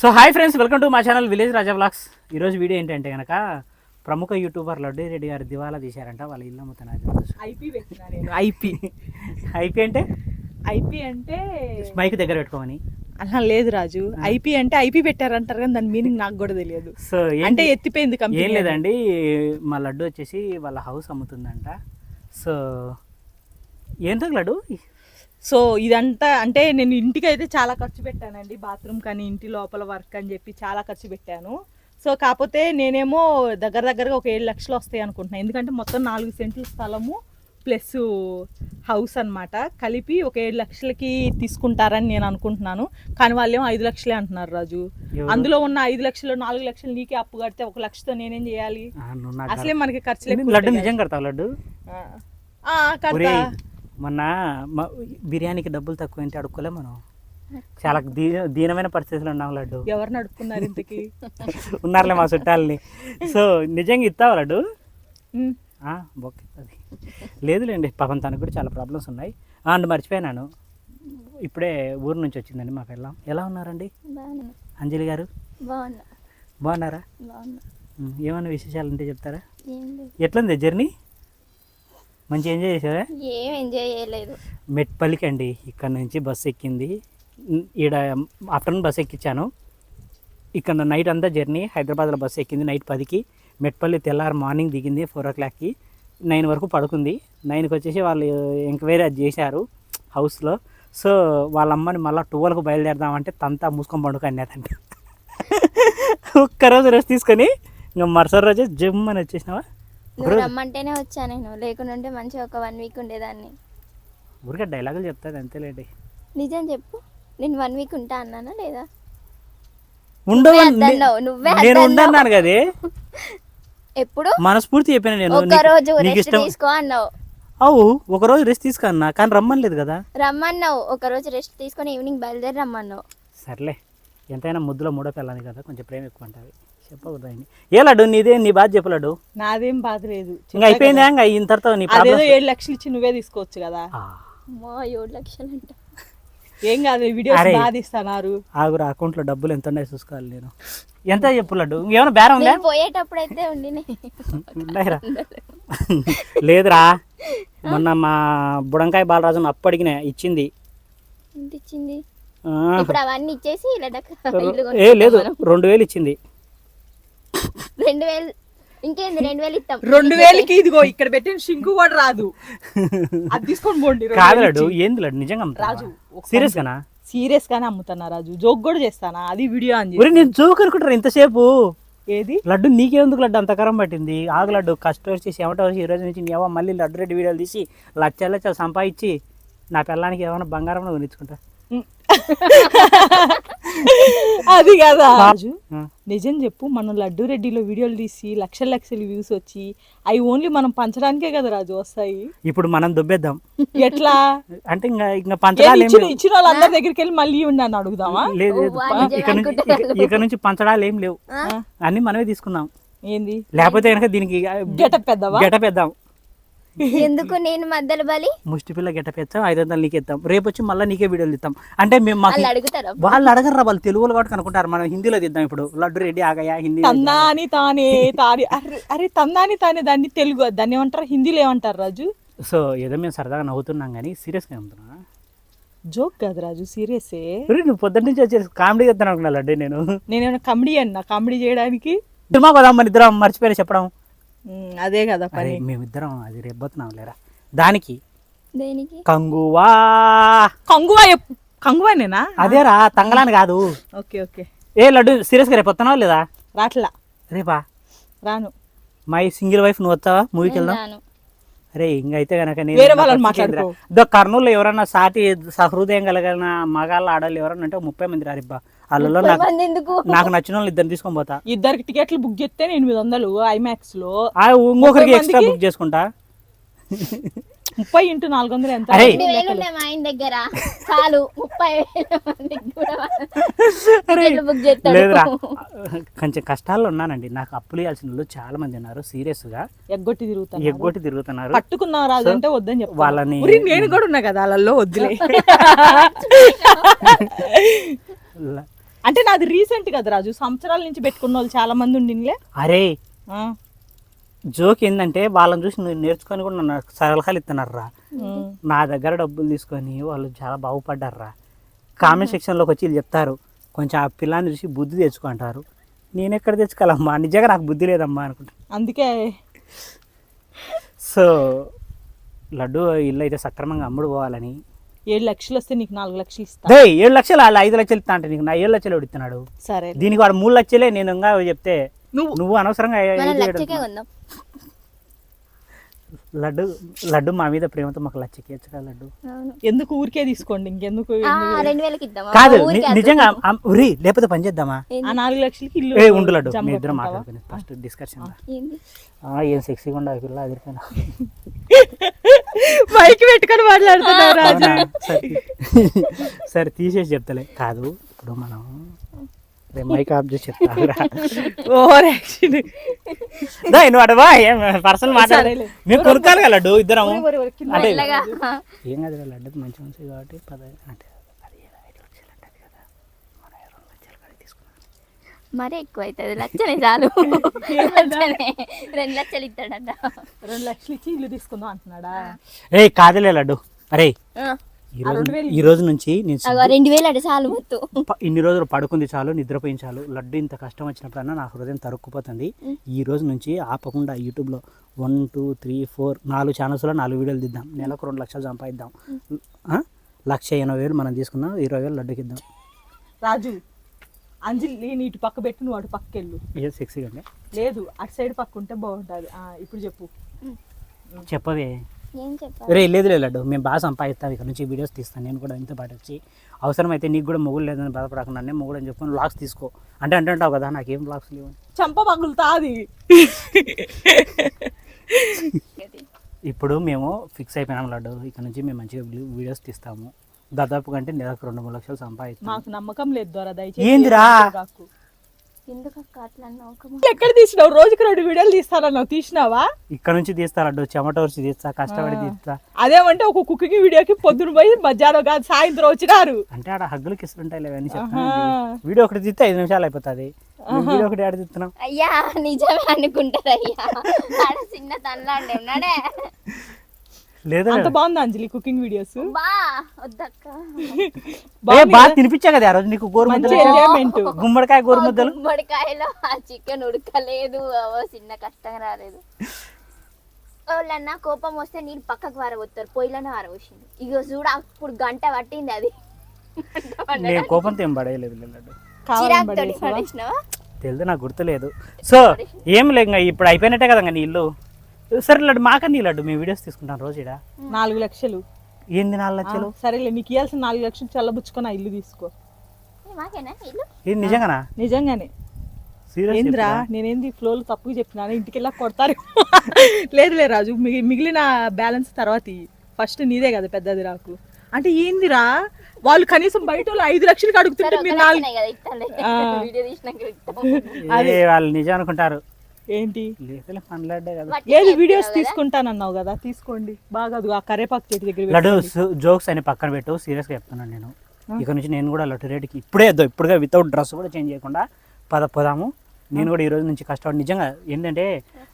So hi friends welcome to మా channel village Raja blogs ఈరోజు video ఏంటంటే కనుక ప్రముఖ యూట్యూబర్ లడ్డూ రెడ్డి గారు దివాలా తీశారంట వాళ్ళ ఇల్లు అమ్ముతున్నారు ఐపీ పెట్టినా నేను ఐపీ. ఐపీ అంటే? ఐపీ అంటే మైక్ దగ్గర పెట్టుకోమని. అలా లేదు రాజు. ఐపీ అంటే ఐపీ పెట్టారంటారు కానీ దాని మీనింగ్ నాకు కూడా తెలియదు. సో అంటే ఎత్తిపోయింది కంపెనీ ఏం లేదండి మా లడ్డు వచ్చేసి వాళ్ళ హౌస్ అమ్ముతుందంట. సో ఏంటో లడ్డు? సో ఇదంతా అంటే నేను ఇంటికి అయితే చాలా ఖర్చు పెట్టానండి. బాత్రూమ్ కానీ ఇంటి లోపల వర్క్ అని చెప్పి చాలా ఖర్చు పెట్టాను. సో కాకపోతే నేనేమో దగ్గర దగ్గరగా ఒక ఏడు లక్షలు వస్తాయి అనుకుంటున్నాను ఎందుకంటే మొత్తం నాలుగు సెంట్ల స్థలము ప్లస్ హౌస్ అన్నమాట. కలిపి ఒక ఏడు లక్షలకి తీసుకుంటారని నేను అనుకుంటున్నాను. కానీ వాళ్ళు ఏమో ఐదు లక్షలే అంటున్నారు రాజు? అందులో ఉన్న ఐదు లక్షలు నాలుగు లక్షలు నీకే అప్పు కడితే ఒక లక్షతో నేనేం చేయాలి? అసలే మనకి ఖర్చులు ఎక్కువ లడ్డు నిజం కడతావు లడ్డు? కడతా. మొన్న మ- బిర్యానీకి డబ్బులు తక్కువ ఏంటి అడుక్కోలే మనం. చాలా దీ దీనమైన పరిస్థితులు ఉన్నాం లడ్డు. ఎవరు నడుపుకున్నారు ఇంతకి? ఉన్నారులే మా చుట్టాలని. సో నిజంగా ఇస్తావా లడ్డు? అది. లేదులేండి పాపం తనకు కూడా చాలా ప్రాబ్లమ్స్ ఉన్నాయి. అండ్ మర్చిపోయినాను ఇప్పుడే ఊరు నుంచి వచ్చిందండి మా పిల్లం. ఎలా ఉన్నారండి? అంజలి గారు? బాగున్నా. బాగున్నారా? ఏమైనా విశేషాలు ఉంటే చెప్తారా? ఎట్లుంది జర్నీ? మంచి ఎంజాయ్ చేసారా ఏం ఎంజాయ్ చేయలేదు. మెట్పల్లికి అండి ఇక్కడ నుంచి బస్సు ఎక్కింది. ఈడ ఆఫ్టర్నూన్ బస్సు ఎక్కించాను ఇక్కడ నైట్ అంతా జర్నీ హైదరాబాద్లో బస్సు ఎక్కింది నైట్ పదికి. మెట్పల్లి తెల్లారి మార్నింగ్ దిగింది ఫోర్ ఓ క్లాక్కి నైన్ వరకు పడుకుంది. నైన్కి వచ్చేసి వాళ్ళు ఎంక్వైరీ అది చేశారు హౌస్లో సో వాళ్ళ అమ్మని మళ్ళీ ట్వెల్వ్కి బయలుదేరదామంటే తంతా మూసుకొని పండుగ అన్నదంట ఒక్కరోజు రెస్ట్ తీసుకొని ఇంకా మరుసటి రోజే జిమ్ అని వచ్చేసినావా? నువ్వు రమ్మంటేనే వచ్చా నేను? లేకుండా ఉంటే మంచిగా ఒక వన్ వీక్ ఉండేదాన్ని. ఊరికే డైలాగులు చెప్తాది అంతేలేండి. నిజం చెప్పు. నేను వన్ వీక్ ఉంటా అన్నానా లేదా? ఉండవు నువ్వే నేను. ఉండన్నాను కదే. ఎప్పుడు? మనస్ఫూర్తి చెప్పాను నేను ఒక రోజు రెస్ట్ తీసుకో అన్నావు. అవు ఒక రోజు రెస్ట్ తీసుకున్నా కానీ రమ్మనలేదు కదా. రమ్మన్నావు. ఒక రోజు రెస్ట్ తీసుకొని ఈవినింగ్ బయలుదేరి రమ్మన్నావు. సర్లే ఎంతైనా ముద్దులో మూడో పిల్లని కదా కొంచెం ప్రేమ ఎక్కువ ఉంటుంది చెప్పకూడదు ఆయన్ని. ఏ లడ్డు? నీదే నీ బాధ చెప్పు లడ్డు. నాదేం బాధ లేదు. ఇంకా అయిపోయిందా? ఇంకా అయిన తర్వాత నీ అదేదో ఏడు లక్షలు ఇచ్చి నువ్వే తీసుకోవచ్చు కదా. అమ్మో ఏడు లక్షలు అంట. ఏం కాదు వీడియోస్ అరే. బాధ ఇస్తున్నారు ఆగురు అకౌంట్లో డబ్బులు ఎంత ఉన్నాయి చూసుకోవాలి నేను. ఎంత చెప్పు లడ్డు? ఏమైనా బేరం ఉందా? నేను పోయేటప్పుడు అయితే ఉండినే. ఉన్నాయిరా లేదురా. మొన్న మా బుడంకాయ బాలరాజును అప్పు అడిగిన ఇచ్చింది. ఎంత ఇచ్చింది? ఆ, ఇప్పుడు అవన్నీ ఇచ్చేసి ఇల్లు ఏ లేదు మనం. రెండు వేలు ఇచ్చింది. రెండు వేలు ఇంకేంది రెండు వేలు ఇస్తాం. రెండు వేలకి ఇదిగో ఇక్కడ పెట్టిన షింకు కూడా రాదు. అది తీసుకొని పోండి రెండు కాదు వేలు లడ్డు ఇచ్చి. ఏంది లడ్డు? నిజంగా రాజు ఒక సీరియస్ గానా? సీరియస్ గానే అమ్ముతున్నా రాజు. జోక్ కూడా చేస్తానా? అది వీడియో అని ఒరే నేను జోక్ అనుకుంటారు ఇంతసేపు. ఏది? లడ్డు నీకెందుకు లడ్డు? అంత కరం పట్టింది. ఆగు లడ్డు కష్టం వచ్చి చెమట వచ్చి ఈ రోజు నుంచి ఏవో మళ్ళీ లడ్డు రెడ్డి వీడియోలు తీసి లచ్చ లచ్చ సంపాదించి నా పిల్లానికి ఏమైనా బంగారం కొనిచ్చుకుంటా. అది కదా. రాజు. నిజం చెప్పు మనం లడ్డు రెడ్డిలో వీడియోలు తీసి లక్షల లక్షల వ్యూస్ వచ్చి అవి ఓన్లీ మనం పంచడానికే కదా రాజు వస్తాయి. ఇప్పుడు మనం దుబ్బేద్దాం. ఎట్లా? అంటే ఇంకా ఇంకా పంచడాలు ఏం ఇచ్చిన వాళ్ళందరి దగ్గరికి వెళ్ళి మళ్ళీ అని అడుగుదామా? లేదు ఇక్కడ నుంచి ఇక్కడ నుంచి పంచడాలు ఏం లేవు? అన్ని మనమే తీసుకుందాం. ఏంది? లేకపోతే కనుక దీనికి గెటప్ పెద్దవా గెటపేద్దాం ఎందుకు నేను మధ్యలో బలి? ముష్టి పిల్ల గెటపేస్తాం ఐదు వందలు నీకు ఇస్తాం రేపు వచ్చి మళ్ళీ నీకే వీడియోలు ఇస్తాం. అంటే మేము మాకు వాళ్ళు అడుగుతారా? వాళ్ళు అడగరా వాళ్ళు తెలుగులో కాబట్టి అనుకుంటారు మనం హిందీలో తీద్దాం ఇప్పుడు. లడ్డు రెడ్డి ఆగయా హిందీ తందాని తానే తాని అరే అరే తందాని తానే దాన్ని తెలుగు దాన్ని ఏమంటారు? హిందీలో ఏమంటారు రాజు? సో ఏదో మేము సరదాగా నవ్వుతున్నాం కానీ సీరియస్గా ఉంటున్నా జోక్ కాదు రాజు సీరియసే. నువ్వు పొద్దున్న నుంచి వచ్చేసి కామెడీ చేస్తాను అనుకున్నా లడ్డు నేను. నేనేమైనా కామెడీ అన్నా? కామెడీ చేయడానికి? సినిమా పదాం మన ఇద్దరం మర్చిపోయారు చెప్పడం. అదే కదా పని. మేమిద్దరం అది రేపొస్తున్నాం లేరా? దానికి దేనికి? కంగువా. కంగువా కంగువానేనా? అదేరా తంగలాని కాదు. Okay okay. ఏ లడ్డు సీరియస్గా రేపు వస్తున్నావా లేదా? రాట్లా. రేపా? రాను. మై సింగిల్ వైఫ్ నువ్వు వస్తావా మూవీకి వెళ్దాం. అరే ఇంకా అయితే కనుక వేరే వాళ్ళని కర్నూలు ఎవరన్నా సాటి సహృదయం కలిగిన మగాళ్ళ ఆడవాళ్ళు ఎవరన్నా అంటే ముప్పై మంది రారిబ్బా వాళ్ళలో నాకు నాకు నచ్చిన వాళ్ళు ఇద్దరు తీసుకొని పోతా. ఇద్దరికి టికెట్లు బుక్ చేస్తే ఎనిమిది వందలు ఐమాక్స్లో ఆ ఇంకొకరికి ఎక్స్ట్రా? బుక్ చేసుకుంటా. ముప్పై ఇంటూ నాలుగు వందలు ఎంత? అరే. రెండు వేలు ఉన్నాయి మా ఆయన దగ్గర. చాలు ముప్పై వేల మందికి కూడా అరే, టికెట్లు బుక్ చేస్తాడు. లేదురా. కొంచెం కష్టాల్లో ఉన్నానండి. నాకు అప్పులు ఇవ్వాల్సిన వాళ్ళు చాలా మంది ఉన్నారు సీరియస్గా ఎగ్గొట్టి తిరుగుతాను ఎగ్గొట్టి తిరుగుతున్నారు. పట్టుకున్నావు రాజు అంటే వద్దని చెప్పు వాళ్ళని- ఉరి, నేను కూడా ఉన్నా కదా వాళ్ళల్లో వద్దులే. అంటే నాది రీసెంట్ కదా రాజు. సంవత్సరాల నుంచి పెట్టుకున్న వాళ్ళు చాలా మంది ఉండిలే అరే జోక్ ఏంటంటే వాళ్ళని చూసి నువ్వు నేర్చుకొని కూడా నన్ను సలహాలు ఇస్తున్నారా నా దగ్గర డబ్బులు తీసుకొని వాళ్ళు చాలా బాగుపడ్డారా కామెంట్ సెక్షన్లోకి వచ్చి వీళ్ళు చెప్తారు కొంచెం ఆ పిల్లాన్ని చూసి బుద్ధి తెచ్చుకుంటారు నేను ఎక్కడ తెచ్చుకోవాలమ్మా? నిజంగా నాకు బుద్ధి లేదమ్మా అనుకుంటా అందుకే. సో లడ్డు ఇల్లు అయితే సక్రమంగా అమ్ముడు పోవాలని. ఏడు లక్షలు వస్తే నీకు నాలుగు లక్షలు ఇస్తా. ఏడు లక్షలు వాళ్ళు ఐదు లక్షలు ఇస్తా అంటే నీకు నా ఏడు లక్షలు ఇస్తున్నాడు? సరే దీనికి వాడు మూడు లక్షలే నేను ఇంకా చెప్తే నువ్వు నువ్వు అనవసరంగా లడ్డు లడ్డు మా మీద ప్రేమతో మాకు లచ్చకి ఇచ్చు కదా లడ్డు. ఎందుకు ఊరికే తీసుకోండి? ఇంకెందుకు కాదు నిజంగా అమ్- ఉరి లేకపోతే పని చేద్దామా? నాలుగు లక్షలకి ఇల్లు ఏ ఉండు లడ్డు మీ ఇద్దరం? మాట్లాడుకుని ఫస్ట్ డిస్కషన్? ఏం సెక్సీగా ఉండే పిల్ల అదిరిపోయినా? మైక్ పెట్టుకొని మాట్లాడుతున్నారు రాజు. అవునా? సరే సరే తీసేసి చెప్తలే. కాదు ఇప్పుడు మనం రేపు మైక్ ఆఫ్ చేసి ఓవర్ యాక్షన్ దా, నువ్వు అడవా ఏం పర్సనల్ మాట్లాడాలి సరేలే. మేము కొనుక్కోవాలి కదా లడ్డు ఇద్దరం అంటే ఏం కాదు కదా లడ్డుకి మంచి మంచి కాబట్టి పద అంటే మరీ ఎక్కువ అవుతుంది లక్షనే చాలు రెండు లక్షలు ఇస్తాడంట. రెండు లక్షలు ఇచ్చి ఇల్లు తీసుకుందాం అంటున్నాడా? ఏ కాదులే లడ్డు. అరే ఈ రోజు నుంచి నేను రెండు వేలు అంటే చాలు మొత్తం. ఇన్ని రోజులు పడుకుంది చాలు నిద్రపోయింది చాలు. లడ్డు ఇంత కష్టం వచ్చినప్పుడన్నా నా హృదయం తరుక్కుపోతుంది. ఈ రోజు నుంచి ఆపకుండా యూట్యూబ్లో వన్ టూ త్రీ ఫోర్ నాలుగు ఛానల్స్లో నాలుగు వీడియోలు తీద్దాం నెలకు రెండు లక్షలు సంపాదిద్దాం? లక్ష ఎనభై వేలు మనం తీసుకుందాం ఇరవై వేలు లడ్డుకి ఇద్దాం. రాజు అంజలి నీ ఇటు పక్క పెట్టి నువ్వు అటు పక్కకి వెళ్ళు. ఏ సెక్సీగా ఉంది లేదు అటు సైడ్ పక్క ఉంటే బాగుంటుంది. ఆ, ఇప్పుడు చెప్పు. చెప్పవే. రే లేదు లేదు లడ్డు. మేము బాగా సంపాదిస్తాం. ఇక్కడ నుంచి వీడియోస్ తీస్తాను. నేను కూడా ఇంత పాటు వచ్చి అవసరమైతే నీకు కూడా మొగుడు లేదని బాధపడకుండా నేను మొగుడు అని చెప్పుకొని బ్లాగ్స్ తీసుకో. అంటే అంటే అంటావు కదా నాకేం బ్లాగ్స్ లేవు. చంప పగులుతా అది ఇప్పుడు మేము ఫిక్స్ అయిపోయినాం లడ్డు. ఇక్కడ నుంచి మేము మంచిగా వీడియోస్ తీస్తాము. దాదాపు కంటే నెలకు రెండు మూడు లక్షలు సంపాదిస్తాం. మాకు నమ్మకం లేదు ద్వారా. దయచేసి ఏందిరా? కాకు. ఎందుకు అక్క అట్లా అన్నావు? ఒక మాట? ఎక్కడ తీసినావు? రోజుకి రెండు వీడియోలు తీస్తానన్నావు తీసినావా? ఇక్కడ నుంచి తీస్తా లడ్డు చెమట వచ్చి తీస్తా కష్టపడి తీస్తా. అదేమంటే ఒక కుకింగ్ వీడియోకి పొద్దున పోయి మధ్యాహ్నం కాదు సాయంత్రం వచ్చినారు. అంటే ఆడ హగ్గులు కిసులుంటాయి లేవని వీడియో ఒకటి తీస్తే ఐదు నిమిషాలు అయిపోతుంది. వీడియో ఒకటి ఆడ తీస్తున్నాం అయ్యా నిజమే అనుకుంటారు అయ్యా చిన్న తనలాండే ఉన్నాడే. లేదా అంత బాగుంది అంజలి కుకింగ్ వీడియోస్? బా వద్దక్క. ఏ బాగా తినిపించా కదా ఆ రోజు నీకు గోరు మంచి ముద్దలు? ఎంజాయ్మెంట్ గుమ్మడికాయ గోరు ముద్దలు? గుమ్మడికాయలో ఆ చికెన్ ఉడకలేదు అవో చిన్న కష్టంగా రాలేదు. వాళ్ళన్న కోపం వస్తే నీళ్ళు పక్కకు వారబోతారు పొయ్యిలోనే వారబోసింది. ఇగో చూడ అప్పుడు గంట పట్టింది అది. నేను కోపంతో ఏం పడేయలేదు లడ్డు. చిరాకు తోటి? పడేసినావా? తెలియదు నాకు గుర్తులేదు. సో ఏం లేదు ఇంకా ఇప్పుడు అయిపోయినట్టే కదా ఇంకా నీ ఇల్లు? సరే లడ్డు మాకని లడ్డు మేము వీడియోస్ తీసుకుంటాం రోజు ఈడ. నాలుగు లక్షలు. ఏంది నాలుగు లక్షలు? సరేలే నీకు ఇవ్వాల్సిన నాలుగు లక్షలు చల్లబుచ్చుకొని ఇల్లు తీసుకో. ఏ, మాకేనా? ఇల్లు? ఏంది నిజంగానా? నిజంగానే. సీరియస్ ఏంద్రా నేనేంది ఫ్లోలో తప్పుగా చెప్పినాను? ఇంటికి వెళ్ళా కొడతారు. లేదు లే రాజు మిగి- మిగిలిన బ్యాలెన్స్ తర్వాత ఫస్ట్ నీదే కదా పెద్దది రాకు అంటే ఏందిరా వాళ్ళు కనీసం బయట వాళ్ళు ఐదు లక్షలకి అడుగుతుంటే మీరు నాలుగు అదే వాళ్ళు నిజం అనుకుంటారు. ఏంటి? చెప్తావు వీడియోస్. తీసుకుంటానన్నావు కదా? తీసుకోండి. బాగా ఆ కరేపాకు చెట్టు దగ్గర లడ్డు. జోక్స్ అని పక్కన పెట్టు. సీరియస్గా చెప్తున్నాను నేను. ఇక నుంచి నేను కూడా లడ్డు రేటుకి ఇప్పుడే వద్దు. ఇప్పుడుగా వితౌట్ డ్రెస్ కూడా చేంజ్ చేయకుండా పద పోదాము. నేను కూడా ఈ రోజు నుంచి కష్టపడి నిజంగా ఏంటంటే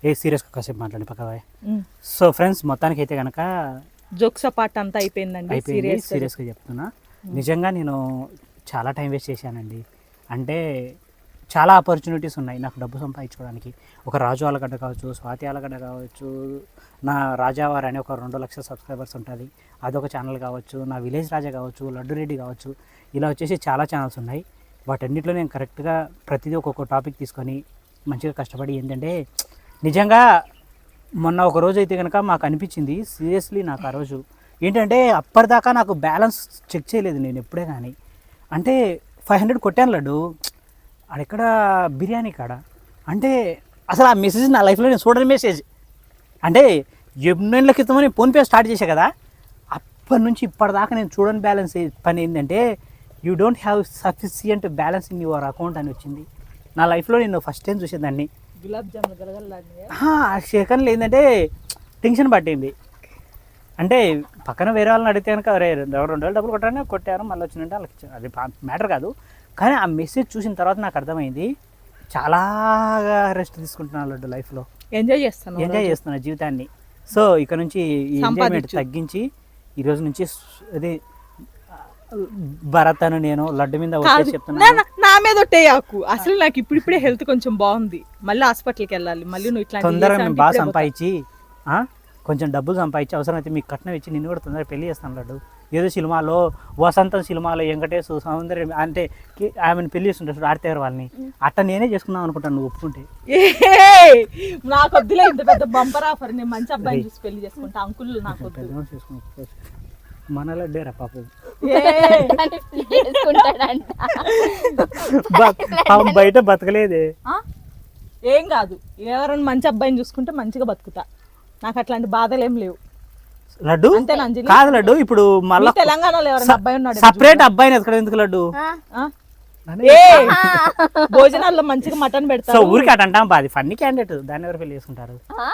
ఏ సీరియస్గా కాసేపు మాట్లాడి పక్కవే ఉమ్. సో ఫ్రెండ్స్ మొత్తానికి అయితే కనుక జోక్స్ పార్ట్ అంతా అయిపోయిందండి. అయిపోయింది. సీరియస్ సీరియస్గా చెప్తున్నా. నిజంగా నేను చాలా టైం వేస్ట్ చేశానండి. అంటే చాలా ఆపర్చునిటీస్ ఉన్నాయి. నాకు డబ్బు సంపాదించుకోవడానికి. ఒక రాజు ఆలగడ్డ కావచ్చు స్వాతి ఆలగడ్డ కావచ్చు నా రాజావారి అనే ఒక రెండు లక్షల సబ్స్క్రైబర్స్ ఉంటుంది. అదొక ఛానల్ కావచ్చు నా విలేజ్ రాజా కావచ్చు లడ్డు రెడ్డి కావచ్చు ఇలా వచ్చేసి చాలా ఛానల్స్ ఉన్నాయి. వాటన్నిటిలో నేను కరెక్ట్గా ప్రతిదీ ఒక్కొక్క టాపిక్ తీసుకొని మంచిగా కష్టపడి ఏంటంటే నిజంగా మొన్న ఒక రోజు అయితే కనుక మాకు అనిపించింది సీరియస్లీ నాకు ఆ రోజు ఏంటంటే అప్పటిదాకా నాకు బ్యాలెన్స్ చెక్ చేయలేదు నేను ఎప్పుడే కానీ. అంటే ఫైవ్ హండ్రెడ్ కొట్టాను లడ్డు. అడెక్కడ బిర్యానీ కాడ? అంటే అసలు ఆ మెసేజ్ నా లైఫ్లో నేను చూడని మెసేజ్ అంటే ఎన్నెళ్ళ క్రితమని ఫోన్పే స్టార్ట్ చేశా కదా? అప్పటి నుంచి ఇప్పటిదాకా నేను చూడని బ్యాలెన్స్ పని ఏంటంటే you don't have sufficient balance in your account అని వచ్చింది. నా లైఫ్లో నేను ఫస్ట్ టైం చూసేదాన్ని గులాబ్? ఆ సెకండ్లో ఏంటంటే టెన్షన్ పట్టింది. అంటే పక్కన వేరే వాళ్ళని అడిగితే కనుక రెండు వేలు డబ్బులు కొట్టారని కొట్టారు మళ్ళీ వచ్చిందంటే వాళ్ళకి. అది మ్యాటర్ కాదు. కానీ ఆ మెసేజ్ చూసిన తర్వాత నాకు అర్థమైంది చాలా రెస్ట్ తీసుకుంటున్నాను లడ్డు లైఫ్లో. ఎంజాయ్ చేస్తాను ఎంజాయ్ చేస్తున్నా జీవితాన్ని. సో ఇక నుంచి ఈ ఎంజాయ్మెంట్. తగ్గించి ఈ రోజు నుంచి అదే భరత్ అని నేను లడ్డు మీద వచ్చేసి నా- మీద ఒట్టేయాకు అసలు నాకు ఇప్పుడిప్పుడే హెల్త్ కొంచెం బాగుంది. మళ్ళీ హాస్పిటల్కి వెళ్ళాలి. మళ్ళీ నువ్వు ఇట్లా తొందరగా మేము బాగా సంపాదించి ఆ, కొంచెం డబ్బులు సంపాదించి అవసరమైతే మీకు కట్నం ఇచ్చి నిన్ను కూడా తొందరగా పెళ్ళి చేస్తాను లడ్డు. ఏదో సినిమాలో వసంతం సినిమాలో వెంకటేశ్ సౌందర్యం అంటే ఆమెను పెళ్ళి చేస్తుంటారు చూడు ఆడితే వాళ్ళని అట్ట నేనే చేసుకుందాం అనుకుంటాను నువ్వు ఒప్పుకుంటే. నాకు వద్దులే ఇంత పెద్ద బంపర్ ఆఫర్. నేను మంచి అబ్బాయిని చూసి పెళ్ళి చేసుకుంటా. అంకుల్ నాకు వద్దు. పెద్దగా చేసుకుని మన లడ్డేరా పాపం? పాపం బయట బతకలేదే. ఆ? ఏం కాదు. ఎవరైనా మంచి అబ్బాయిని చూసుకుంటే మంచిగా బతుకుతా. నాకు అట్లాంటి బాధలు ఏం లేవు. లడ్డు? కాదు లడ్డు ఇప్పుడు మళ్ళా తెలంగాణలో ఎవరైనా అబ్బాయి ఉన్నాడు సపరేట్ అబ్బాయిని ఎక్కడ ఎందుకు లడ్డు? భోజనాల్లో మంచిగా మటన్ సో పెడతావు ఊరికి అటు అంటాం బాది ఫన్నీ క్యాండిడేట్ దాన్ని ఎవరు పెళ్ళి చేసుకుంటారు? ఆ?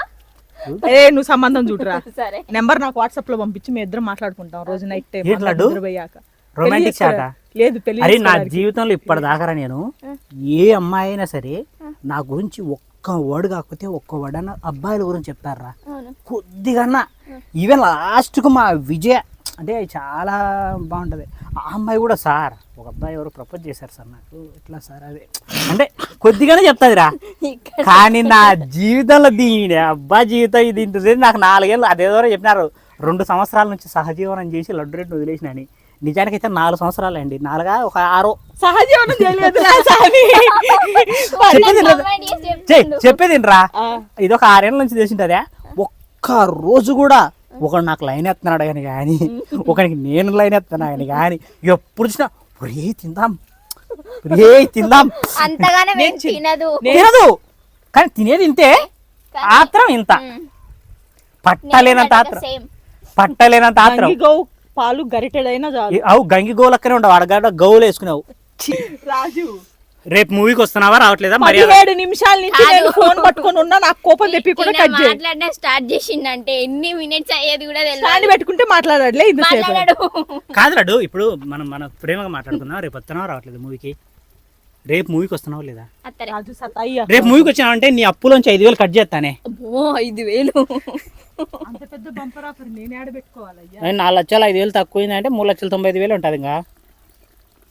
ఏ నువ్వు సంబంధం చూడరా. సరే. నెంబర్ నాకు వాట్సాప్లో పంపించి మీ ఇద్దరం మాట్లాడుకుంటాం రోజు నైట్ టైం లడ్డు? పోయాక రొమాంటిక్ షాట లేదు పెళ్ళి అరే నా. జీవితంలో ఇప్పటిదాకా నేను. ఏ అమ్మాయి అయినా సరే నా గురించి ఒక్క వర్డ్ కాకపోతే ఒక్క వర్డ్ అన్న అబ్బాయిల గురించి అవును. కొద్దిగా ఈవెన్ లాస్ట్కు మా విజయ అంటే చాలా బాగుంటుంది. ఆ అమ్మాయి కూడా సార్ ఒక అబ్బాయి ఎవరు ప్రపోజ్ చేశారు సార్ నాకు. ఎట్లా సార్ అదే? అంటే కొద్దిగానే చెప్తాదిరా. కానీ నా జీవితంలో దీని అబ్బా జీవితం ఇది ఇంత నాకు నాలుగేళ్ళు అదేదో చెప్పినారు. రెండు సంవత్సరాల నుంచి సహజీవనం చేసి లడ్డు రెడ్డి వదిలేసిన అని నిజానికైతే నాలుగు సంవత్సరాలు అండి నాలుగా ఒక ఆరో. సహజీవనం చేయలేదు రా. చెప్పేది రా ఇది ఒక ఆరేళ్ళ నుంచి తెలిసింటదే ఒక్క రోజు కూడా ఒకడు నాకు లైన్ ఎత్తున్నాడు కానీ కానీ ఒకరికి నేను లైన్ ఎత్తున్నా కానీ కానీ ఎప్పుడు చూసినా ఒరే తిందాం ఒరే తిందాం. అంతగానే తినదు. తినదు. కానీ తినేది ఇంతే. ఆత్రం ఇంత. పట్టలేనంత ఆత్రం. పట్టలేనంత ఆత్రం. పాలు గరిటెడైనా చాలు. అవు గంగి గోలక్కనే ఉండవు. అడగడ గౌలు వేసుకున్నావు. రాజు. రేపు మూవీకి వస్తున్నావా? రావట్లేదా? మరి పదిహేడు నిమిషాల నుంచి నేను ఫోన్ పట్టుకొని ఉన్నా నాకు కోపం తెప్పి కూడా కట్ చేయి. మాట్లాడడం స్టార్ట్ చేసిండంటే ఎన్ని మినిట్స్ అయ్యేది కూడా తెలియదు. పెట్టుకుంటే మాట్లాడలే ఇంతసేపు. మాట్లాడాడు. కాదు లడ్డు ఇప్పుడు మనం మన ప్రేమగా మాట్లాడుకుందాం రేపు వస్తున్నావా? రావట్లేదు మూవీకి రేపు మూవీకి వస్తున్నావా లేదా? రేపు మూవీకి వచ్చినావంటే నీ అప్పులోంచి ఐదు వేలు కట్ చేస్తానే. ఐదు వేలు. అంత పెద్ద బంపర్ ఆఫర్ నేను నాలుగు లక్షలు ఐదు వేలు తక్కువైందంటే మూడు లక్షల తొంభై ఐదు వేలు ఉంటుంది ఇంకా.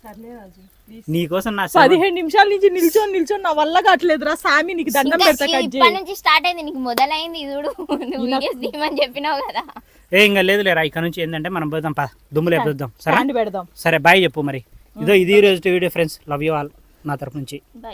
సర్లే రాజు ప్లీజ్ నీకోసం నా పదిహేడు నిమిషాల నుంచి నిల్చొని నిల్చొని నా వల్ల కావట్లేదురా సామి నీకు దండం పెడతా నుంచి స్టార్ట్ అయింది నీకు మొదలైంది చూడు. నువ్వు చెప్పినావు కదా. ఏ ఇంకా లేదు లేరా ఇక్కడ నుంచి ఏంటంటే మనం పోదాం పా దుమ్ము లేపుదాం సరే పెడదాం. సరే బాయ్ చెప్పు మరి. ఇదో ఇది రోజు video friends love you all నా తరపు నుంచి. బాయ్